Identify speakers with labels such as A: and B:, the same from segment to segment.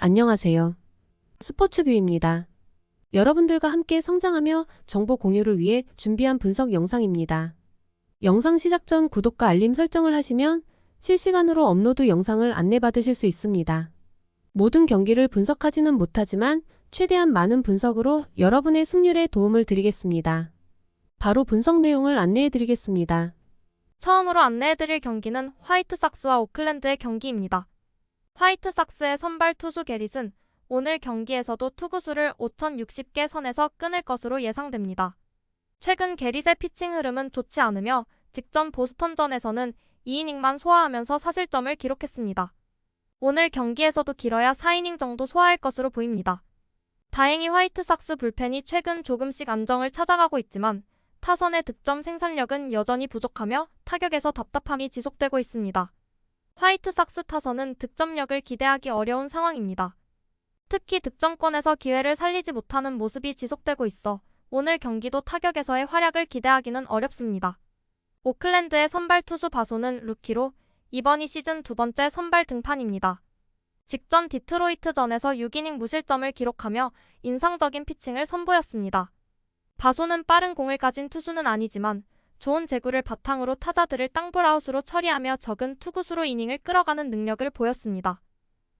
A: 안녕하세요. 스포츠뷰입니다. 여러분들과 함께 성장하며 정보 공유를 위해 준비한 분석 영상입니다. 영상 시작 전 구독과 알림 설정을 하시면 실시간으로 업로드 영상을 안내받으실 수 있습니다. 모든 경기를 분석하지는 못하지만 최대한 많은 분석으로 여러분의 승률에 도움을 드리겠습니다. 바로 분석 내용을 안내해 드리겠습니다.
B: 처음으로 안내해드릴 경기는 화이트삭스와 오클랜드의 경기입니다. 화이트삭스의 선발 투수 게릿은 오늘 경기에서도 투구수를 5,060개 선에서 끊을 것으로 예상됩니다. 최근 게릿의 피칭 흐름은 좋지 않으며 직전 보스턴전에서는 2이닝만 소화하면서 사실점을 기록했습니다. 오늘 경기에서도 길어야 4이닝 정도 소화할 것으로 보입니다. 다행히 화이트삭스 불펜이 최근 조금씩 안정을 찾아가고 있지만 타선의 득점 생산력은 여전히 부족하며 타격에서 답답함이 지속되고 있습니다. 화이트삭스 타선은 득점력을 기대하기 어려운 상황입니다. 특히 득점권에서 기회를 살리지 못하는 모습이 지속되고 있어 오늘 경기도 타격에서의 활약을 기대하기는 어렵습니다. 오클랜드의 선발 투수 바소는 루키로 이번 이 시즌 두 번째 선발 등판입니다. 직전 디트로이트전에서 6이닝 무실점을 기록하며 인상적인 피칭을 선보였습니다. 바소는 빠른 공을 가진 투수는 아니지만 좋은 제구를 바탕으로 타자들을 땅볼아웃으로 처리하며 적은 투구수로 이닝을 끌어가는 능력을 보였습니다.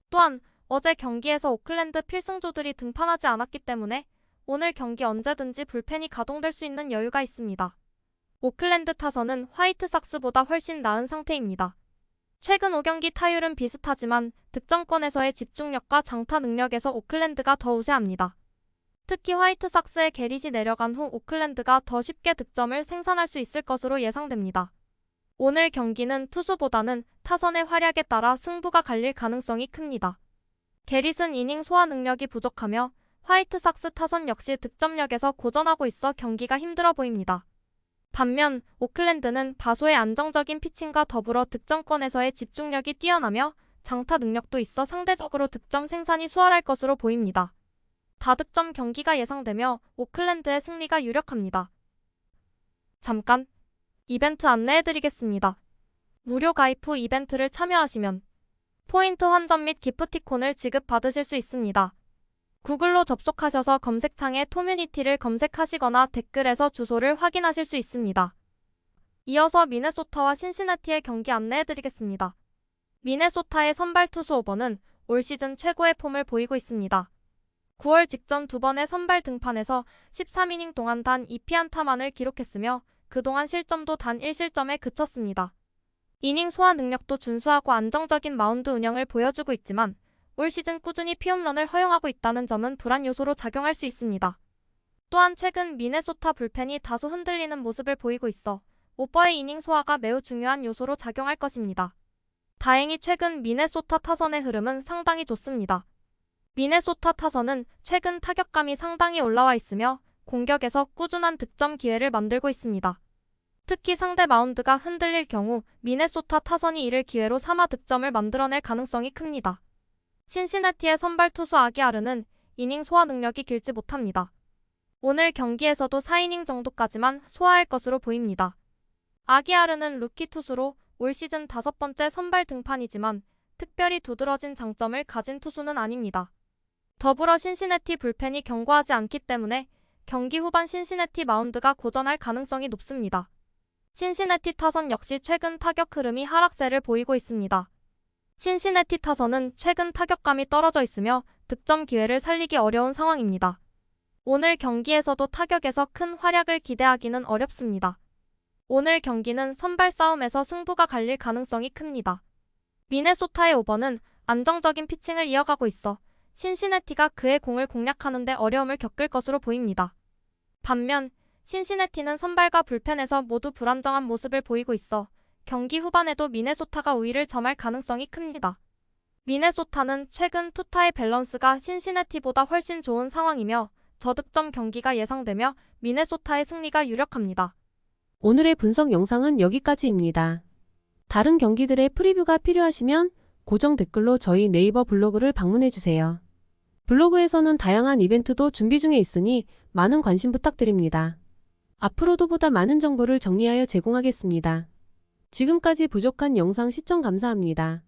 B: 또한 어제 경기에서 오클랜드 필승조들이 등판하지 않았기 때문에 오늘 경기 언제든지 불펜이 가동될 수 있는 여유가 있습니다. 오클랜드 타선은 화이트삭스보다 훨씬 나은 상태입니다. 최근 5경기 타율은 비슷하지만 득점권에서의 집중력과 장타 능력에서 오클랜드가 더 우세합니다. 특히 화이트삭스의 게릿이 내려간 후 오클랜드가 더 쉽게 득점을 생산할 수 있을 것으로 예상됩니다. 오늘 경기는 투수보다는 타선의 활약에 따라 승부가 갈릴 가능성이 큽니다. 게릿은 이닝 소화 능력이 부족하며 화이트삭스 타선 역시 득점력에서 고전하고 있어 경기가 힘들어 보입니다. 반면 오클랜드는 바소의 안정적인 피칭과 더불어 득점권에서의 집중력이 뛰어나며 장타 능력도 있어 상대적으로 득점 생산이 수월할 것으로 보입니다. 다득점 경기가 예상되며 오클랜드의 승리가 유력합니다. 잠깐 이벤트 안내해드리겠습니다. 무료 가입 후 이벤트를 참여하시면 포인트 환전 및 기프티콘을 지급받으실 수 있습니다. 구글로 접속하셔서 검색창에 토뮤니티를 검색하시거나 댓글에서 주소를 확인하실 수 있습니다. 이어서 미네소타와 신시나티의 경기 안내해드리겠습니다. 미네소타의 선발 투수 오버는 올 시즌 최고의 폼을 보이고 있습니다. 9월 직전 두 번의 선발 등판에서 13이닝 동안 단 2피안타만을 기록했으며 그동안 실점도 단 1실점에 그쳤습니다. 이닝 소화 능력도 준수하고 안정적인 마운드 운영을 보여주고 있지만 올 시즌 꾸준히 피홈런을 허용하고 있다는 점은 불안 요소로 작용할 수 있습니다. 또한 최근 미네소타 불펜이 다소 흔들리는 모습을 보이고 있어 오버의 이닝 소화가 매우 중요한 요소로 작용할 것입니다. 다행히 최근 미네소타 타선의 흐름은 상당히 좋습니다. 미네소타 타선은 최근 타격감이 상당히 올라와 있으며 공격에서 꾸준한 득점 기회를 만들고 있습니다. 특히 상대 마운드가 흔들릴 경우 미네소타 타선이 이를 기회로 삼아 득점을 만들어낼 가능성이 큽니다. 신시내티의 선발 투수 아기아르는 이닝 소화 능력이 길지 못합니다. 오늘 경기에서도 4이닝 정도까지만 소화할 것으로 보입니다. 아기아르는 루키 투수로 올 시즌 다섯 번째 선발 등판이지만 특별히 두드러진 장점을 가진 투수는 아닙니다. 더불어 신시내티 불펜이 견고하지 않기 때문에 경기 후반 신시내티 마운드가 고전할 가능성이 높습니다. 신시내티 타선 역시 최근 타격 흐름이 하락세를 보이고 있습니다. 신시내티 타선은 최근 타격감이 떨어져 있으며 득점 기회를 살리기 어려운 상황입니다. 오늘 경기에서도 타격에서 큰 활약을 기대하기는 어렵습니다. 오늘 경기는 선발 싸움에서 승부가 갈릴 가능성이 큽니다. 미네소타의 오버는 안정적인 피칭을 이어가고 있어 신시내티가 그의 공을 공략하는데 어려움을 겪을 것으로 보입니다. 반면 신시내티는 선발과 불펜에서 모두 불안정한 모습을 보이고 있어 경기 후반에도 미네소타가 우위를 점할 가능성이 큽니다. 미네소타는 최근 투타의 밸런스가 신시내티보다 훨씬 좋은 상황이며 저득점 경기가 예상되며 미네소타의 승리가 유력합니다.
A: 오늘의 분석 영상은 여기까지입니다. 다른 경기들의 프리뷰가 필요하시면 고정 댓글로 저희 네이버 블로그를 방문해주세요. 블로그에서는 다양한 이벤트도 준비 중에 있으니 많은 관심 부탁드립니다. 앞으로도 보다 많은 정보를 정리하여 제공하겠습니다. 지금까지 부족한 영상 시청 감사합니다.